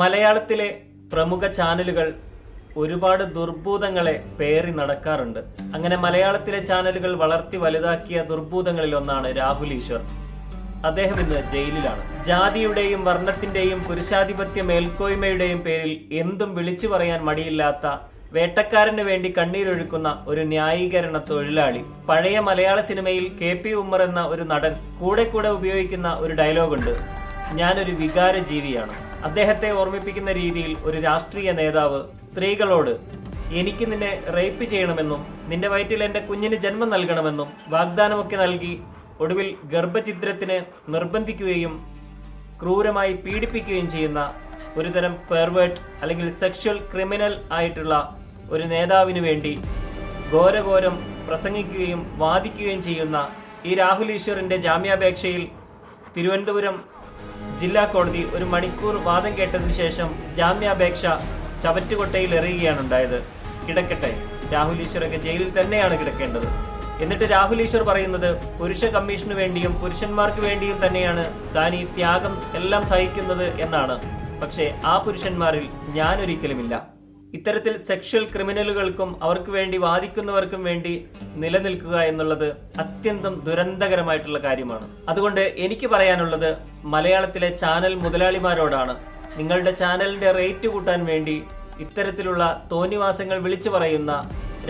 മലയാളത്തിലെ പ്രമുഖ ചാനലുകൾ ഒരുപാട് ദുർഭൂതങ്ങളെ പേറി നടക്കാറുണ്ട്. അങ്ങനെ മലയാളത്തിലെ ചാനലുകൾ വളർത്തി വലുതാക്കിയ ദുർഭൂതങ്ങളിൽ ഒന്നാണ് രാഹുൽ ഈശ്വർ. അദ്ദേഹം ഇന്ന് ജയിലിലാണ്. ജാതിയുടെയും വർണത്തിന്റെയും പുരുഷാധിപത്യ മേൽക്കോയ്മയുടെയും പേരിൽ എന്തും വിളിച്ചു പറയാൻ മടിയില്ലാത്ത വേട്ടക്കാരന് വേണ്ടി കണ്ണീരൊഴുക്കുന്ന ഒരു ന്യായീകരണ തൊഴിലാളി. പഴയ മലയാള സിനിമയിൽ കെ പി ഉമ്മർ എന്ന ഒരു നടൻ കൂടെ കൂടെ ഉപയോഗിക്കുന്ന ഒരു ഡയലോഗുണ്ട്. ഞാനൊരു വികാര ജീവിയാണ് അദ്ദേഹത്തെ ഓർമ്മിപ്പിക്കുന്ന രീതിയിൽ ഒരു രാഷ്ട്രീയ നേതാവ് സ്ത്രീകളോട് എനിക്ക് നിന്നെ റേപ്പ് ചെയ്യണമെന്നും നിന്റെ വയറ്റിൽ എന്റെ കുഞ്ഞിന് ജന്മം നൽകണമെന്നും വാഗ്ദാനമൊക്കെ നൽകി ഒടുവിൽ ഗർഭചിത്രത്തിന് നിർബന്ധിക്കുകയും ക്രൂരമായി പീഡിപ്പിക്കുകയും ചെയ്യുന്ന ഒരുതരം പെർവേർട്ട് അല്ലെങ്കിൽ സെക്ഷൽ ക്രിമിനൽ ആയിട്ടുള്ള ഒരു നേതാവിന് വേണ്ടി ഘോരഘോരം പ്രസംഗിക്കുകയും വാദിക്കുകയും ചെയ്യുന്ന ഈ രാഹുൽ ഈശ്വറിന്റെ ജാമ്യാപേക്ഷയിൽ തിരുവനന്തപുരം ജില്ലാ കോടതി ഒരു മണിക്കൂർ വാദം കേട്ടതിനു ശേഷം ജാമ്യാപേക്ഷ ചവറ്റുകൊട്ടയിൽ എറിയുകയാണ് ഉണ്ടായത് കിടക്കട്ടെ രാഹുൽ ഈശ്വറൊക്കെ ജയിലിൽ തന്നെയാണ് കിടക്കേണ്ടത്. എന്നിട്ട് രാഹുൽ ഈശ്വർ പറയുന്നത് പുരുഷ കമ്മീഷന് വേണ്ടിയും പുരുഷന്മാർക്ക് വേണ്ടിയും തന്നെയാണ് താൻ ഈ ത്യാഗം എല്ലാം സഹിക്കുന്നത് എന്നാണ്. പക്ഷേ ആ പുരുഷന്മാരിൽ ഞാനൊരിക്കലുമില്ല. ഇത്തരത്തിൽ സെക്ഷൽ ക്രിമിനലുകൾക്കും അവർക്ക് വേണ്ടി വാദിക്കുന്നവർക്കും വേണ്ടി നിലനിൽക്കുക എന്നുള്ളത് അത്യന്തം ദുരന്തകരമായിട്ടുള്ള കാര്യമാണ്. അതുകൊണ്ട് എനിക്ക് പറയാനുള്ളത് മലയാളത്തിലെ ചാനൽ മുതലാളിമാരോടാണ്. നിങ്ങളുടെ ചാനലിന്റെ റേറ്റ് കൂട്ടാൻ വേണ്ടി ഇത്തരത്തിലുള്ള തോന്നിവാസങ്ങൾ വിളിച്ചു പറയുന്ന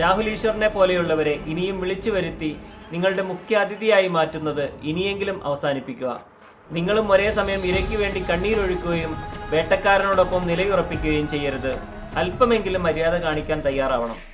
രാഹുൽ ഈശ്വറിനെ പോലെയുള്ളവരെ ഇനിയും വിളിച്ചു വരുത്തി നിങ്ങളുടെ മുഖ്യ അതിഥിയായി മാറ്റുന്നത് ഇനിയെങ്കിലും അവസാനിപ്പിക്കുക. നിങ്ങളും ഒരേ സമയം ഇരയ്ക്ക് വേണ്ടി കണ്ണീരൊഴുക്കുകയും വേട്ടക്കാരനോടൊപ്പം നിലയുറപ്പിക്കുകയും ചെയ്യരുത്. അല്പമെങ്കിലും മര്യാദ കാണിക്കാൻ തയ്യാറാവണം.